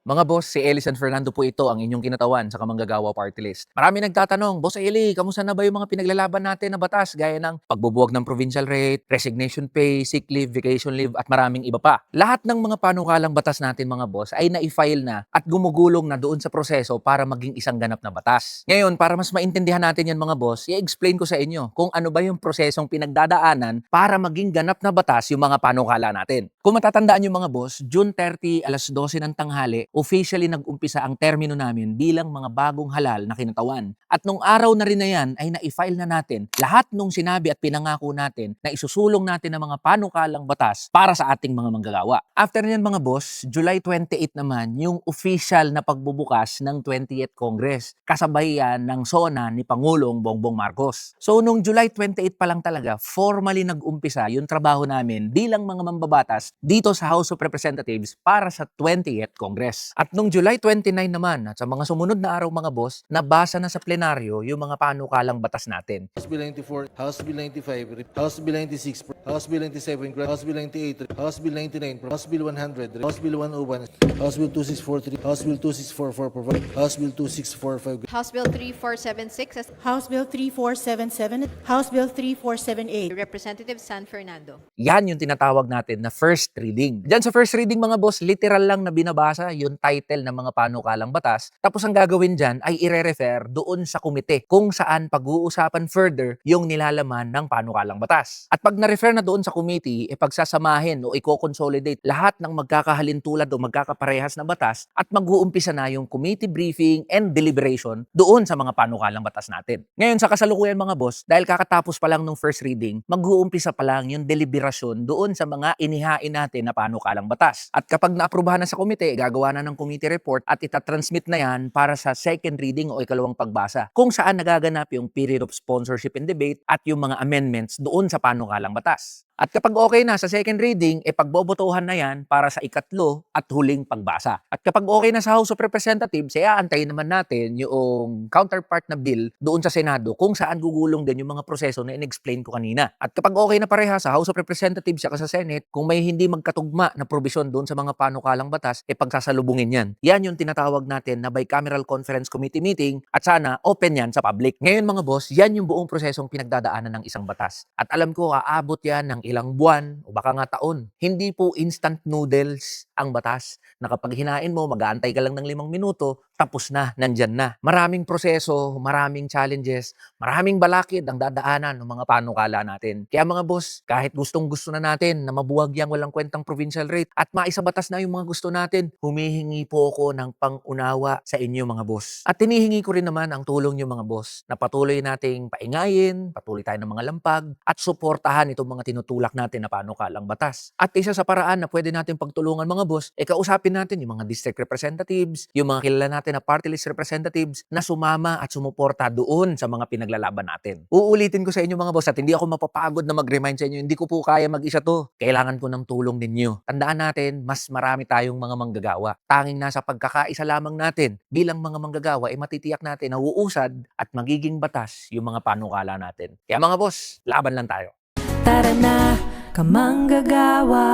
Mga boss, si Eli Fernando po ito ang inyong kinatawan sa Kamanggagawa Party List. Marami nagtatanong, Boss Eli, kamusta na ba yung mga pinaglalaban natin na batas gaya ng pagbubuwag ng provincial rate, resignation pay, sick leave, vacation leave at maraming iba pa. Lahat ng mga panukalang batas natin mga boss ay na-file na at gumugulong na doon sa proseso para maging isang ganap na batas. Ngayon, para mas maintindihan natin yan mga boss, i-explain ko sa inyo kung ano ba yung prosesong pinagdadaanan para maging ganap na batas yung mga panukala natin. Kung matatandaan yung mga boss, June 30 alas 12 ng tanghali, officially nag-umpisa ang termino namin bilang mga bagong halal na kinatawan. At nung araw na rin na yan ay na-file na natin lahat nung sinabi at pinangako natin na isusulong natin ng mga panukalang batas para sa ating mga manggagawa. After niyan mga boss, July 28 naman yung official na pagbubukas ng 20th Congress. Kasabay yan ng SONA ni Pangulong Bongbong Marcos. So nung July 28 pa lang talaga, formally nag-umpisa yung trabaho namin bilang mga mambabatas dito sa House of Representatives para sa 20th Congress. At nung July 29 naman, at sa mga sumunod na araw mga boss, nabasa na sa plenaryo yung mga panukalang batas natin. House Bill 94, House Bill 95, House Bill 96, House Bill 97, House Bill 98, House Bill 99, House Bill 100, House Bill 101, House Bill 2643, House Bill 2644, House Bill 2645, House Bill 3476 as House Bill 3477, House Bill 3478. Representative San Fernando. Yan yung tinatawag natin na first reading. Diyan sa first reading mga boss, literal lang na binabasa yung title ng mga panukalang batas. Tapos ang gagawin dyan ay ire-refer doon sa komite kung saan pag-uusapan further yung nilalaman ng panukalang batas. At pag na-refer na doon sa committee, e pagsasamahin o i-consolidate lahat ng magkakahalintulad o magkakaparehas na batas at mag-uumpisa na yung committee briefing and deliberation doon sa mga panukalang batas natin. Ngayon sa kasalukuyan mga boss, dahil kakatapos pa lang ng first reading, mag-uumpisa pa lang yung deliberasyon doon sa mga inihain natin na panukalang batas. At kapag naaprubahan na sa komite, gagawa na ng committee report at itatransmit na yan para sa second reading o ikalawang pagbasa kung saan nagaganap yung period of sponsorship and debate at yung mga amendments doon sa panukalang batas. At kapag okay na sa second reading, e pagbobotohan na yan para sa ikatlo at huling pagbasa. At kapag okay na sa House of Representatives, e aantayin naman natin yung counterpart na bill doon sa Senado kung saan gugulong din yung mga proseso na in-explain ko kanina. At kapag okay na pareha sa House of Representatives at sa Senate, kung may hindi magkatugma na probisyon doon sa mga panukalang batas, e pagsasalubungin yan. Yan yung tinatawag natin na bicameral conference committee meeting at sana open yan sa public. Ngayon mga boss, yan yung buong prosesong pinagdadaanan ng isang batas. At alam ko, aabot yan ng ilang buwan o baka nga taon. Hindi po instant noodles ang batas na kapag hinain mo, mag-aantay ka lang ng limang minuto, tapos na, nandyan na. Maraming proseso, maraming challenges, maraming balakid ang dadaanan ng mga panukala natin. Kaya mga boss, kahit gustong gusto na natin na mabuwag yang walang kwentang provincial rate at maisabatas na yung mga gusto natin, humihingi po ako ng pangunawa sa inyo mga boss. At tinihingi ko rin naman ang tulong nyo mga boss na patuloy nating paingayin, patuloy tayo ng mga lampag at suportahan itong mga tinutulak natin na panukalang batas. At isa sa paraan na pwede natin pagtulungan mga boss, e kausapin natin yung mga district representatives, yung mga kilala natin na party list representatives na sumama at sumuporta doon sa mga pinaglalaban natin. Uulitin ko sa inyo mga boss at hindi ako mapapagod na mag-remind sa inyo, hindi ko po kaya mag-isa to. Kailangan ko ng tulong ninyo. Tandaan natin, mas marami tayong mga manggagawa. Tanging nasa pagkakaisa lamang natin bilang mga manggagawa ay matitiyak natin na uusad at magiging batas yung mga panukala natin. Kaya mga boss, laban lang tayo. Tara na, kamanggagawa